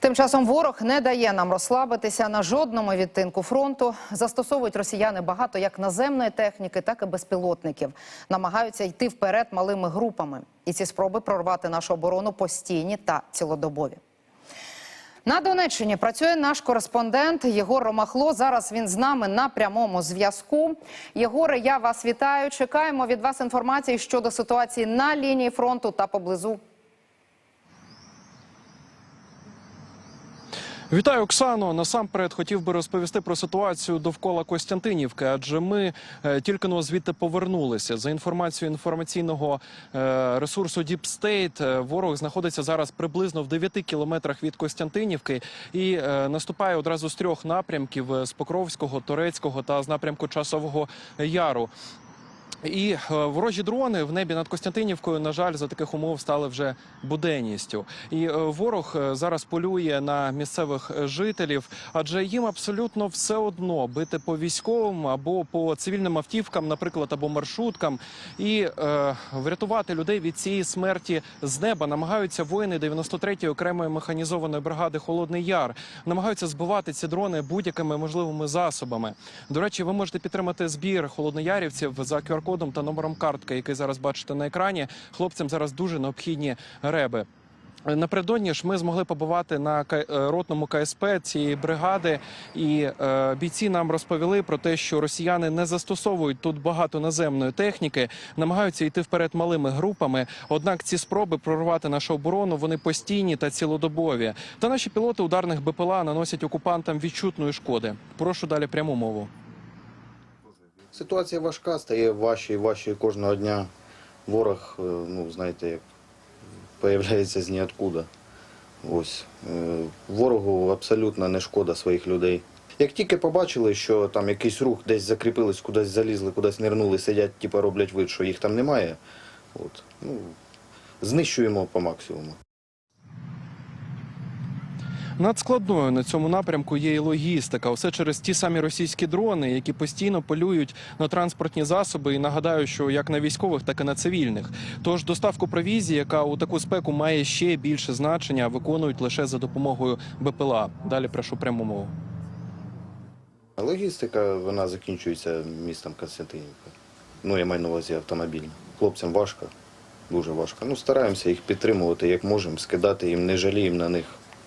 Тим часом ворог не дає нам розслабитися на жодному відтинку фронту. Застосовують росіяни багато як наземної техніки, так і безпілотників. Намагаються йти вперед малими групами. І ці спроби прорвати нашу оборону постійні та цілодобові. На Донеччині працює наш кореспондент Єгор Ромахло. Зараз він з нами на прямому зв'язку. Єгоре, я вас вітаю. Чекаємо від вас інформації щодо ситуації на лінії фронту та поблизу. Вітаю, Оксано. Насамперед хотів би розповісти про ситуацію довкола Костянтинівки, адже ми е, тільки но звідти повернулися. За інформацією інформаційного е, ресурсу е, ворог знаходиться зараз приблизно в 9 кілометрах від Костянтинівки і е, наступає одразу з трьох напрямків: з Покровського, Торецького та з напрямку Часового Яру. І е, ворожі дрони в небі над Костянтинівкою, на жаль, за таких умов стали вже буденністю. І е, ворог е, зараз полює на місцевих жителів, адже їм абсолютно все одно бити по військовим або по цивільним автівкам, наприклад, або маршруткам, і е, врятувати людей від цієї смерті з неба намагаються воїни 93-ї окремої механізованої бригади Холодний Яр. Намагаються збивати ці дрони будь-якими можливими засобами. До речі, ви можете підтримати збір холодноярівців за QR-кодом та номером картки, який зараз бачите на екрані. Хлопцям зараз дуже необхідні реби. Напередодні ж ми змогли побувати на е, ротному КСП цієї бригади, і е, бійці нам розповіли про те, що росіяни не застосовують тут багато наземної техніки, намагаються йти вперед малими групами. Однак ці спроби прорвати нашу оборону вони постійні та цілодобові. Та наші пілоти ударних БПЛА наносять окупантам відчутної шкоди. Прошу далі пряму мову. Ситуація важка, стає важче і важче кожного дня. Ворог, е, ну, знаєте, як появляється з ніоткуда. Ось. Е, Ворогу абсолютно не шкода своїх людей. Як тільки побачили, що там якийсь рух десь закріпились, кудись залізли, кудись нирнули, сидять, типу, роблять вид, що їх там немає, от, ну, знищуємо по максимуму. Надскладною на цьому напрямку є і логістика. Все через ті самі російські дрони, які постійно полюють на транспортні засоби. І нагадаю, що як на військових, так і на цивільних. Тож доставку провізії, яка у таку спеку має ще більше значення, виконують лише за допомогою БПЛА. Далі прошу пряму мову. Логістика, вона закінчується містом Константинівка. Ну, я маю на увазі автомобільна. Хлопцям важко, дуже важко. Ну, стараємося їх підтримувати, як можемо, скидати їм, не жаліємо на них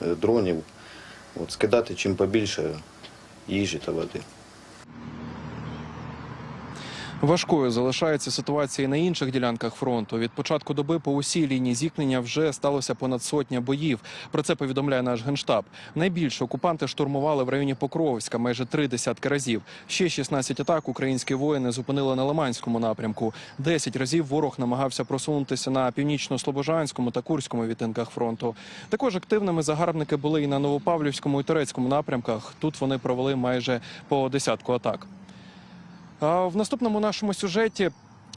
дронів. От, скидати чим побільше їжі та води. Важкою залишається ситуація і на інших ділянках фронту. Від початку доби по усій лінії зіткнення вже сталося понад сотня боїв. Про це повідомляє наш генштаб. Найбільше окупанти штурмували в районі Покровська майже три десятки разів. Ще 16 атак українські воїни зупинили на Лиманському напрямку. Десять разів ворог намагався просунутися на північно-слобожанському та курському відтинках фронту. Також активними загарбники були і на Новопавлівському і Турецькому напрямках. Тут вони провели майже по десятку атак. В наступному нашому сюжеті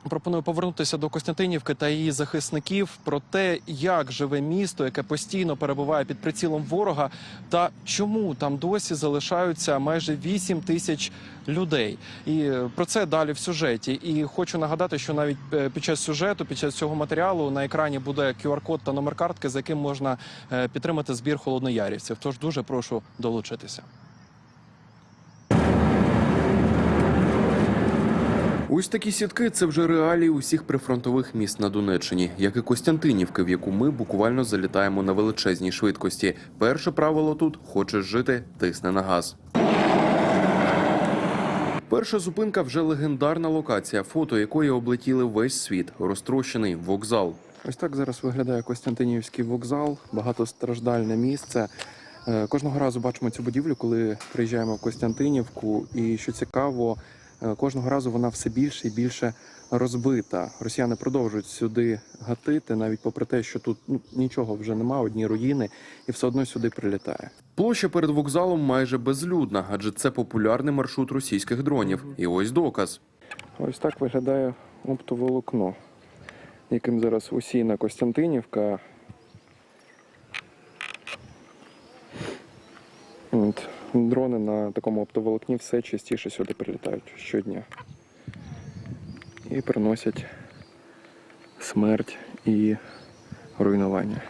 пропоную повернутися до Костянтинівки та її захисників про те, як живе місто, яке постійно перебуває під прицілом ворога, та чому там досі залишаються майже 8 тисяч людей. І е, про це далі в сюжеті. І хочу нагадати, що навіть е, під час сюжету, під час цього матеріалу на екрані буде QR-код та номер картки, за яким можна е, підтримати збір холодноярівців. Тож дуже прошу долучитися. Ось такі сітки це вже реалії усіх прифронтових міст на Донеччині, як і Костянтинівки, в яку ми буквально залітаємо на величезній швидкості. Перше правило тут хочеш жити, тисни на газ. Перша зупинка вже легендарна локація, фото якої облетіли весь світ, розтрощений вокзал. Ось так зараз виглядає Костянтинівський вокзал, багатостраждальне місце. Е, Кожного разу бачимо цю будівлю, коли приїжджаємо в Костянтинівку. І що цікаво, кожного разу вона все більше і більше розбита. Росіяни продовжують сюди гатити, навіть попри те, що тут ну, нічого вже немає, одні руїни, і все одно сюди прилітає. Площа перед вокзалом майже безлюдна, адже це популярний маршрут російських дронів. І ось доказ. Ось так виглядає оптоволокно, яким зараз усіяна Костянтинівка. От, дрони на такому оптоволокні все частіше сюди прилітають щодня. І приносять смерть і руйнування.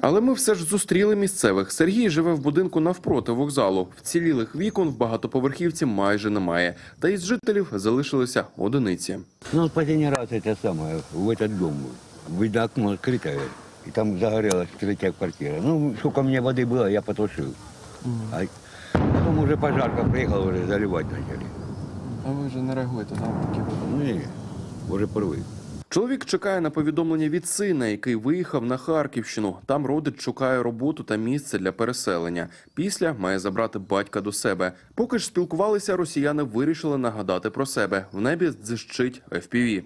Але ми все ж зустріли місцевих. Сергій живе в будинку навпроти вокзалу. Вцілілих вікон в багатоповерхівці майже немає. Та із жителів залишилися одиниці. Ну, последний раз это самое, в этот дом. Видно, окно открытое, и там загорелась третья квартира. Ну, сколько мне воды было, я потушил. А потом уже пожарка приехала, уже заливать начали. А ви вже не реагуєте на такі Ну, и уже порвы. Чоловік чекає на повідомлення від сина, який виїхав на Харківщину. Там родич шукає роботу та місце для переселення. Після має забрати батька до себе. Поки ж спілкувалися, росіяни вирішили нагадати про себе. В небі дзищить FPV.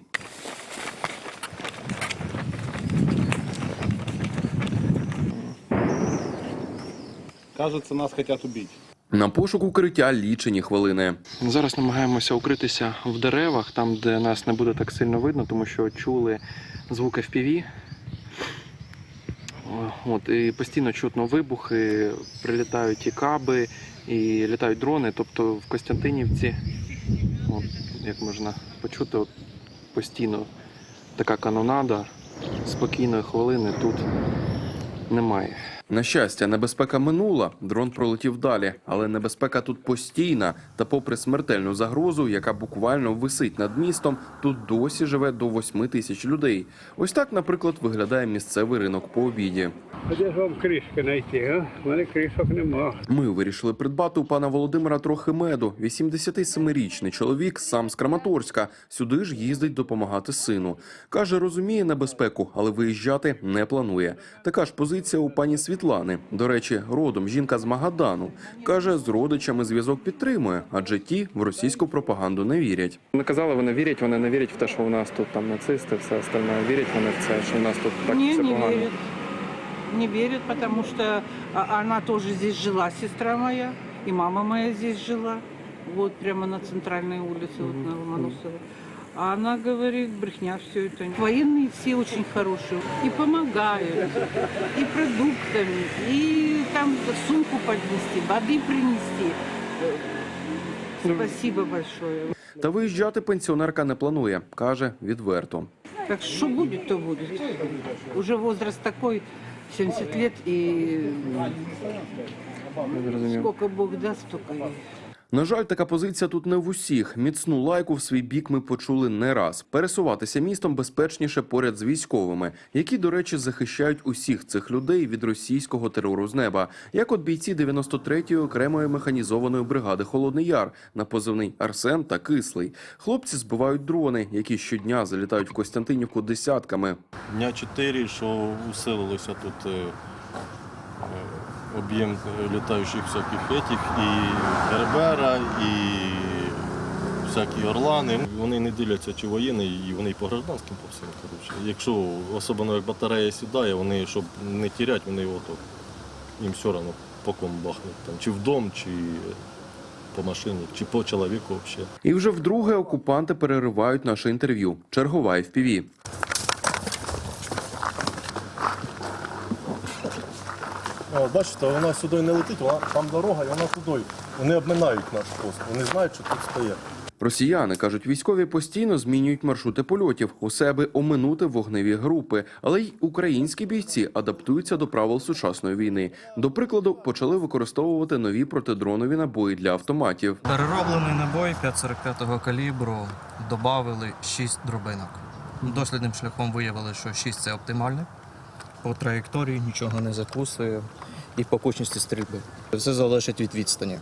Кажется, нас хотят убить. На пошук укриття лічені хвилини. Зараз намагаємося укритися в деревах, там, де нас не буде так сильно видно, тому що чули звук FPV. От, і постійно чутно вибухи, прилітають і каби, і літають дрони. Тобто в Костянтинівці, от, як можна почути, от, постійно така канонада, спокійної хвилини тут немає. На щастя, небезпека минула, дрон пролетів далі, але небезпека тут постійна. Та, попри смертельну загрозу, яка буквально висить над містом, тут досі живе до 8 тисяч людей. Ось так, наприклад, виглядає місцевий ринок по обіді. Де ж вам кришки знайти, а? У мене кришок нема. Ми вирішили придбати у пана Володимира трохи меду. 87-річний чоловік сам з Краматорська. Сюди ж їздить допомагати сину. Каже, розуміє небезпеку, але виїжджати не планує. Така ж позиція у пані Світлани. До речі, родом жінка з Магадану. Каже, з родичами зв'язок підтримує, адже ті в російську пропаганду не вірять. Не казали, вони вірять, вони не вірять в те, що у нас тут там нацисти, все остальне. Вірять вони в це, що у нас тут так не, все не погано. Не верят, потому что а, она тоже здесь жила, сестра моя, и мама моя здесь жила, вот прямо на центральной улице, вот на Ломоносова. А она говорит, брехня все это. Военные все очень хорошие и помогают, и продуктами, и там сумку поднести, воды принести. Э, Спасибо большое. Та виїжджати пенсіонерка не планує. каже відверто. Так что будет, то будет. Уже возраст такой, 70 лет, и Зрозумів. сколько Бог даст, столько и... на жаль, така позиція тут не в усіх. Міцну лайку в свій бік ми почули не раз. Пересуватися містом безпечніше поряд з військовими, які, до речі, захищають усіх цих людей від російського терору з неба, як от бійці 93-ї окремої механізованої бригади Холодний Яр на позивний Арсен та Кислий. Хлопці збивають дрони, які щодня залітають в Костянтинівку десятками. Дня 4, що усилилося тут е, е, об'єм літаючих всяких етих, і Гербера, і всякі орлани. Вони не діляться чи воєнні, і вони і по гражданським по всім. Коротше. Якщо особливо як батарея сідає, вони, щоб не тіряти, вони ото, їм все одно по кому бахнуть. Там, чи в чи по машині, чи по чоловіку взагалі. І вже вдруге окупанти переривають наше інтерв'ю. Чергова FPV. О, бачите, вона сюди не летить, вона там дорога, і вона туди. Вони обминають наш пост. Вони знають, що тут стоять. Росіяни кажуть, військові постійно змінюють маршрути польотів усе аби оминути вогневі групи, але й українські бійці адаптуються до правил сучасної війни. До прикладу, почали використовувати нові протидронові набої для автоматів. Перероблений набой 5,45 калібру додали 6 дробинок. Дослідним шляхом виявили, що 6 це оптимальне. По траєкторії нічого не закусує і по кучності стрільби. Все залежить від відстані.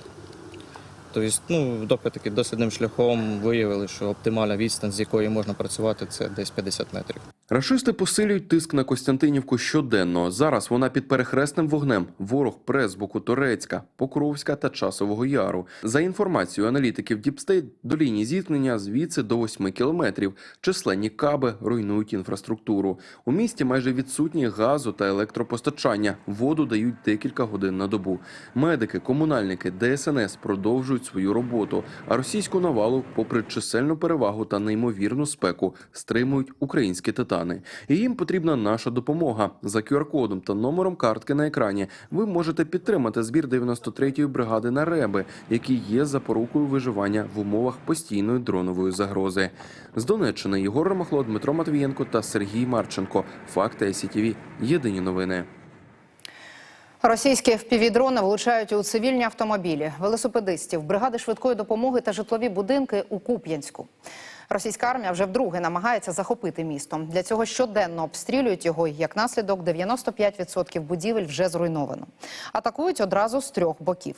Тобто, ну, допитки дослідним шляхом виявили, що оптимальна відстань, з якої можна працювати, це десь 50 метрів. Рашисти посилюють тиск на Костянтинівку щоденно. Зараз вона під перехресним вогнем. Ворог пре з боку Торецька, Покровська та Часового Яру. За інформацією аналітиків Діпстейт, до лінії зіткнення звідси до 8 кілометрів. Численні каби руйнують інфраструктуру. У місті майже відсутні газу та електропостачання. Воду дають декілька годин на добу. Медики, комунальники, ДСНС продовжують свою роботу. А російську навалу, попри чисельну перевагу та неймовірну спеку, стримують українські титани. І їм потрібна наша допомога. За QR-кодом та номером картки на екрані ви можете підтримати збір 93-ї бригади на реби, які є запорукою виживання в умовах постійної дронової загрози. З Донеччини Єгор Ромахло, Дмитро Матвієнко та Сергій Марченко. Факти СІТВ. Єдині новини. Російські FPV-дрони влучають у цивільні автомобілі, велосипедистів, бригади швидкої допомоги та житлові будинки у Куп'янську. Російська армія вже вдруге намагається захопити місто. Для цього щоденно обстрілюють його. і, Як наслідок, 95% будівель вже зруйновано. Атакують одразу з трьох боків.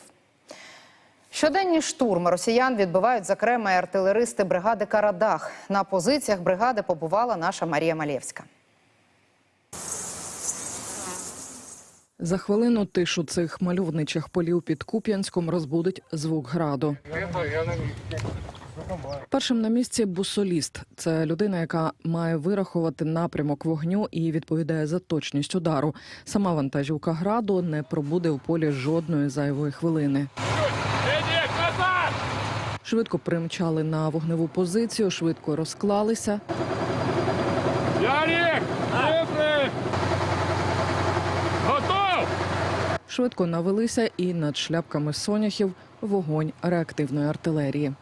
Щоденні штурми росіян відбивають зокрема і артилеристи бригади Карадах. На позиціях бригади побувала наша Марія Малєвська. За хвилину тишу цих мальовничих полів під Куп'янськом розбудить звук граду. Першим на місці бусоліст. Це людина, яка має вирахувати напрямок вогню і відповідає за точність удару. Сама вантажівка граду не пробуде в полі жодної зайвої хвилини. Швидко примчали на вогневу позицію, швидко розклалися. Ярик! Готов! Швидко навелися і над шляпками соняхів вогонь реактивної артилерії.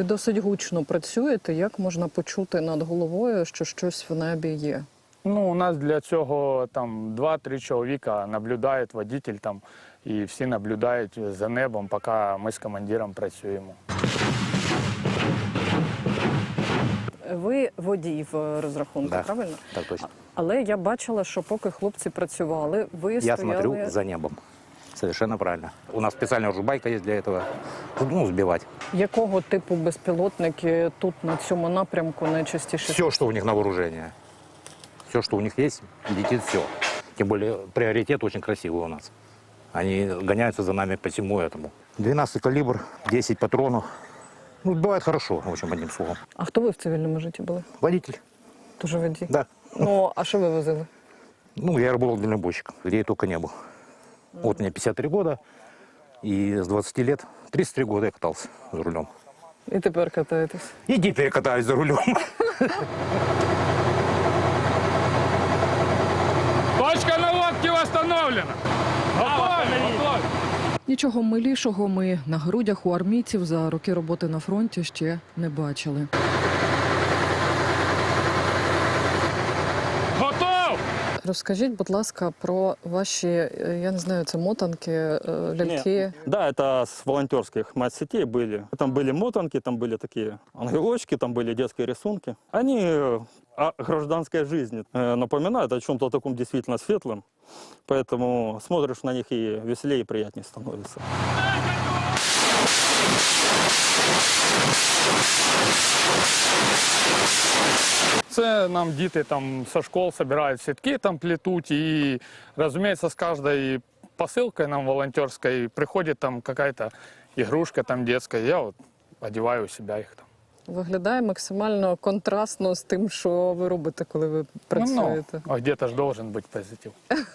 Ви досить гучно працюєте. Як можна почути над головою, що щось в небі є? Ну, у нас для цього там два-три чоловіка наблюдають, водитель там, і всі наблюдають за небом, поки ми з командиром працюємо. Ви водій в розрахунку, Да. правильно? Так точно. Але я бачила, що поки хлопці працювали, ви Я стояли... смотрю за небом. Совершенно правильно. У нас специальная жубайка есть для этого. Ну, сбивать. Якого типу безпілотники тут на цьому напрямку найчастіше? Все, что у них на вооружении. Все, что у них есть, летит все. Тем более приоритет очень красивый у нас. Они гоняются за нами по всему этому. 12 калибр, 10 патронов. Ну, бывает хорошо, в общем, одним словом. А хто ви в цивільному житті були? Водитель, Дуже водій. да. Ну, а що ви возили? Ну, я работал дальнобойщиком, где я только не был. Вот мне 53 года, и с 20 лет, 33 года я катался за рулем. І тепер катаєтесь. И теперь я катаюсь за рулем. Точка наводки! Готові! Готові! Нічого милішого ми на грудях у армійців за роки роботи на фронті ще не бачили. Розкажіть, будь ласка, про ваші, е, я не знаю, це мотанки, е, ляльки. Да, это с волонтерских мать-сетей были. Там были мотанки, там были такие ангелочки, там были детские рисунки. Они э, о гражданской жизни э, напоминают о чем-то таком действительно светлом. Поэтому смотришь на них и веселее, и приятнее становится. Це нам діти там со школ збирають сітки, там плетуть. І, розуміється, з кожної посилки нам волонтерської приходить там якась ігрушка там детська. Я от одягаю у себе їх там. Виглядає максимально контрастно з тим, що ви робите, коли ви працюєте. Ну, а где-то ж должен бути позитив.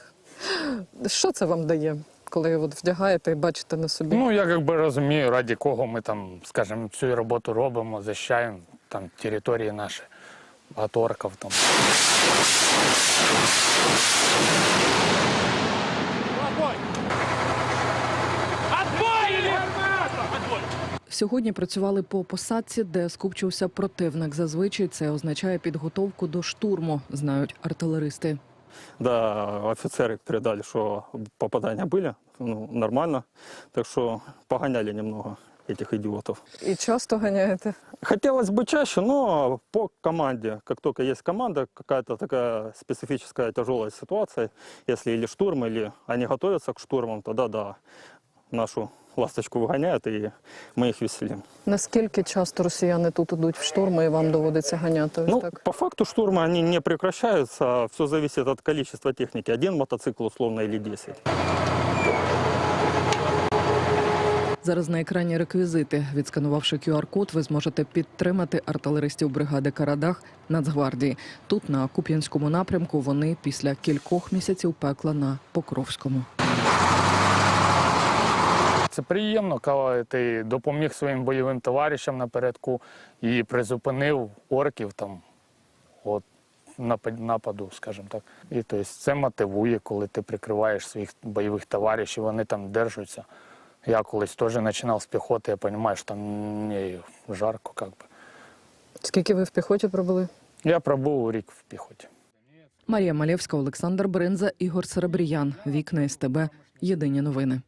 Що це вам дає, коли от вдягаєте і бачите на собі? Ну, я якби розумію, раді кого ми там, скажімо, цю роботу робимо, захищаємо там території наші, від орків там. Сьогодні працювали по посадці, де скупчився противник. Зазвичай це означає підготовку до штурму, знають артилеристи. Да, офицеры передали, что попадания были, ну, нормально. Так что погоняли немного этих идиотов. І часто ганяєте? Хотелось бы чаще, но по команде. Как только есть команда, какая-то такая специфическая тяжелая ситуация, если или штурм, или они готовятся к штурмам, тогда да, нашу ласточку выгоняют, и мы их веселим. Наскільки часто росіяни тут ідуть в штурми і вам доводиться ганяти? Ось Ну, так? по факту штурмы, они не прекращаются, все зависит от количества техники. Один мотоцикл условно или 10. Зараз на екрані реквізити. Відсканувавши QR-код, ви зможете підтримати артилеристів бригади Карадах Нацгвардії. Тут на Куп'янському напрямку вони після кількох місяців пекла на Покровському. Це приємно, коли ти допоміг своїм бойовим товаришам напередку і призупинив орків там от нападу, скажімо так. І тобто, це мотивує, коли ти прикриваєш своїх бойових товаришів, вони там держаться. Я колись теж починав з піхоти, я розумію, що там не жарко. Как би. Скільки ви в піхоті пробули? Я пробув рік в піхоті. Марія Малєвська, Олександр Бринза, Ігор Серебріян. Вікна СТБ. Єдині новини.